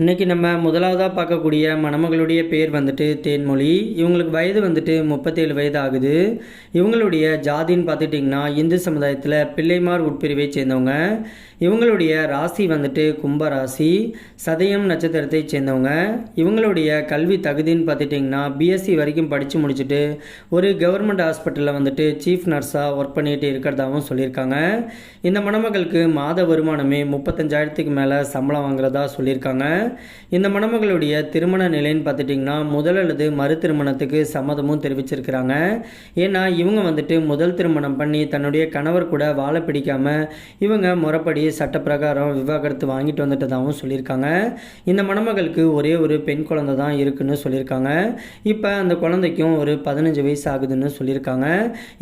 இன்றைக்கி நம்ம முதலாவதாக பார்க்கக்கூடிய மணமகளுடைய பேர் வந்துட்டு தேன்மொழி. இவங்களுக்கு வயது வந்துட்டு முப்பத்தேழு வயது ஆகுது. இவங்களுடைய ஜாதின்னு பார்த்துட்டிங்கன்னா இந்து சமுதாயத்தில் பிள்ளைமார் உட்பிரிவை சேர்ந்தவங்க. இவங்களுடைய ராசி வந்துட்டு கும்ப ராசி சதயம் நட்சத்திரத்தை சேர்ந்தவங்க. இவங்களுடைய கல்வி தகுதின்னு பார்த்துட்டிங்கன்னா பிஎஸ்சி வரைக்கும் படித்து முடிச்சுட்டு ஒரு கவர்மெண்ட் ஹாஸ்பிட்டலில் வந்துட்டு சீஃப் நர்ஸாக ஒர்க் பண்ணிகிட்டு இருக்கிறதாகவும் சொல்லியிருக்காங்க. இந்த மணமகளுக்கு மாத வருமானமே முப்பத்தஞ்சாயிரத்துக்கு மேலே சம்பளம் வாங்குறதா சொல்லியிருக்காங்க. இந்த மணமகளுடைய திருமண நிலைன்னு பார்த்துட்டிங்கன்னா முதல் அல்லது மறு திருமணத்துக்கு சம்மதமும் தெரிவிச்சிருக்கிறாங்க. ஏன்னா இவங்க வந்துட்டு முதல் திருமணம் பண்ணி தன்னுடைய கணவர் கூட வாழ பிடிக்காம இவங்க முறைப்படி சட்டப்பிரகாரம் விவாகரத்து வாங்கிட்டு வந்துட்டதாகவும் சொல்லியிருக்காங்க. இந்த மணமகளுக்கு ஒரே ஒரு பெண் குழந்தை தான் இருக்குன்னு சொல்லியிருக்காங்க. இப்போ அந்த குழந்தைக்கும் ஒரு பதினஞ்சு வயசு ஆகுதுன்னு சொல்லியிருக்காங்க.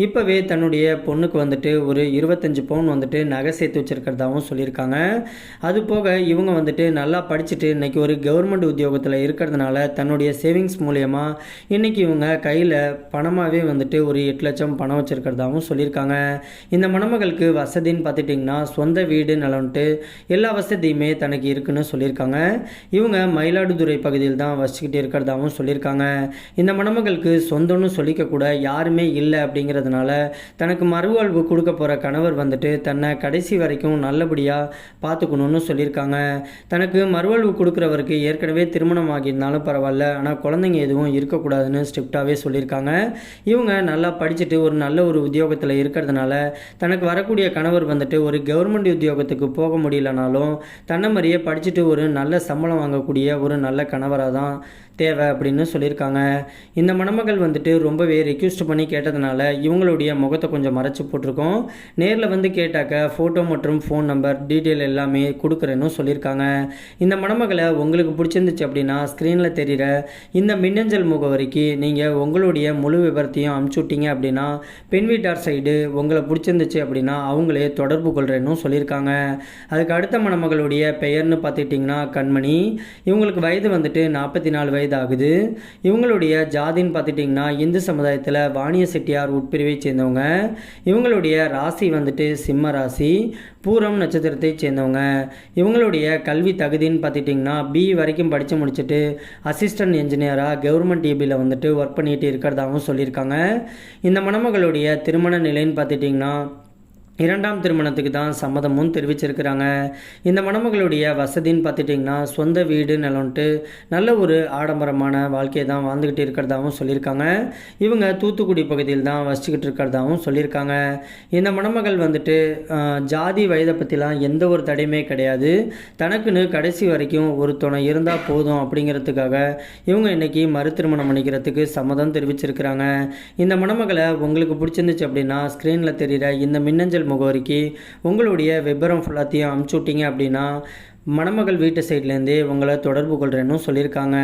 இப்போவே தன்னுடைய பொண்ணுக்கு வந்துட்டு ஒரு இருபத்தஞ்சு பவுன் வந்துட்டு நகை சேர்த்து வச்சிருக்கிறதாகவும் சொல்லியிருக்காங்க. அது போக இவங்க வந்துட்டு நல்லா படிச்சுட்டு இன்னைக்கு ஒரு கவர்மெண்ட் உத்தியோகத்தில் இருக்கிறதுனால தன்னுடைய சேவிங்ஸ் மூலயமா இன்னைக்கு இவங்க கையில் பணமாகவே வந்துட்டு ஒரு எட்டு லட்சம் பணம் வச்சிருக்கிறதாகவும் சொல்லியிருக்காங்க. இந்த மணமகளுக்கு வசதின்னு பார்த்துட்டிங்கன்னா சொந்த வீடு நலன்ட்டு எல்லா வசதியுமே தனக்கு இருக்குன்னு சொல்லியிருக்காங்க. இவங்க மயிலாடுதுறை பகுதியில் தான் வசிக்கிட்டு இருக்கிறதாகவும் சொல்லியிருக்காங்க. இந்த மணமகளுக்கு சொந்தம்னு சொல்லிக்கக்கூட யாருமே இல்லை அப்படிங்கிறதுனால தனக்கு மறுவாழ்வு கொடுக்க போகிற கணவர் வந்துட்டு தன்னை கடைசி வரைக்கும் நல்லபடியாக பார்த்துக்கணும்னு சொல்லியிருக்காங்க. தனக்கு மறுவாழ்வு கொடுக்குறவருக்கு ஏற்கனவே திருமணம் ஆகியிருந்தாலும் பரவாயில்ல. ஆனால் குழந்தைங்க எதுவும் இருக்கக்கூடாதுன்னு ஸ்ட்ரிக்டாகவே சொல்லியிருக்காங்க. இவங்க நல்லா படிச்சுட்டு ஒரு நல்ல ஒரு உத்தியோகத்தில் இருக்கிறதுனால தனக்கு வரக்கூடிய கணவர் வந்துட்டு ஒரு கவர்மெண்ட் உத்தியோகத்துக்கு போக முடியலனாலும் தன்னை மாதிரியே படிச்சுட்டு ஒரு நல்ல சம்பளம் வாங்கக்கூடிய ஒரு நல்ல கணவராக தான் தேவை அப்படின்னு சொல்லியிருக்காங்க. இந்த மணமகள் வந்துட்டு ரொம்பவே ரெக்யூஸ்ட் பண்ணி கேட்டதுனால இவங்களுடைய முகத்தை கொஞ்சம் மறைச்சி போட்டிருக்கோம். நேரில் வந்து கேட்டாக்க ஃபோட்டோ மற்றும் ஃபோன் நம்பர் டீட்டெயில் எல்லாமே கொடுக்குறேன்னு சொல்லியிருக்காங்க. இந்த மணமகள் உங்களுக்கு பிடிச்சிருந்துச்சு அப்படின்னா ஸ்க்ரீனில் தெரிகிற இந்த மின்னஞ்சல் முகவரிக்கு நீங்கள் உங்களுடைய முழு விவரத்தையும் அமுச்சுட்டீங்க அப்படின்னா பெண் வீட்டார் சைடு உங்களை பிடிச்சிருந்துச்சு அப்படின்னா அவங்களே தொடர்பு கொள்கிறேன்னு சொல்லியிருக்காங்க. அதுக்கு அடுத்த மணமகளுடைய பெயர்னு பார்த்துக்கிட்டிங்கன்னா கண்மணி. இவங்களுக்கு வயது வந்துட்டு நாற்பத்தி நாலு வயது ஆகுது இவங்களுடைய ஜாதின்னு பார்த்துட்டிங்கன்னா இந்து சமுதாயத்தில் வாணிய செட்டியார் உட்பிரிவை சேர்ந்தவங்க. இவங்களுடைய ராசி வந்துட்டு சிம்ம ராசி பூரம் நட்சத்திரத்தை சேர்ந்தவங்க. இவங்களுடைய கல்வி தகுதின்னு பார்த்துட்டிங்கன்னா பி வரைக்கும் படித்து முடிச்சுட்டு அசிஸ்டன்ட் என்ஜினியராக கவர்மெண்ட் டிபியில் வந்துட்டு ஒர்க் பண்ணிகிட்டு இருக்கிறதாகவும் சொல்லியிருக்காங்க. இந்த மணமகளுடைய திருமண நிலைன்னு பார்த்துட்டிங்கன்னா இரண்டாம் திருமணத்துக்கு தான் சம்மதமும் தெரிவிச்சிருக்கிறாங்க. இந்த மணமகளுடைய வசதின்னு பார்த்துட்டிங்கன்னா சொந்த வீடு நிலம்ட்டு நல்ல ஒரு ஆடம்பரமான வாழ்க்கையை தான் வாழ்ந்துக்கிட்டு இருக்கிறதாகவும் சொல்லியிருக்காங்க. இவங்க தூத்துக்குடி பகுதியில் தான் வசிச்சுக்கிட்டு இருக்கிறதாகவும் சொல்லியிருக்காங்க. இந்த மணமகள் வந்துட்டு ஜாதி வயதை பற்றிலாம் எந்த ஒரு தடையுமே கிடையாது. தனக்குன்னு கடைசி வரைக்கும் ஒரு துணை இருந்தால் போதும் அப்படிங்கிறதுக்காக இவங்க இன்றைக்கி மறு திருமணம் பண்ணிக்கிறதுக்கு சம்மதம் தெரிவிச்சிருக்கிறாங்க. இந்த மணமகளை உங்களுக்கு பிடிச்சிருந்துச்சு அப்படின்னா ஸ்க்ரீனில் தெரிகிற இந்த மின்னஞ்சல் முகவரிக்கு உங்களுடைய விபரம் ஃபுல்லாத்தையும் அமுச்சு விட்டீங்க அப்படின்னா மணமகள் வீட்டு சைட்லேருந்தே உங்களை தொடர்பு கொள்கிறேன்னு சொல்லியிருக்காங்க.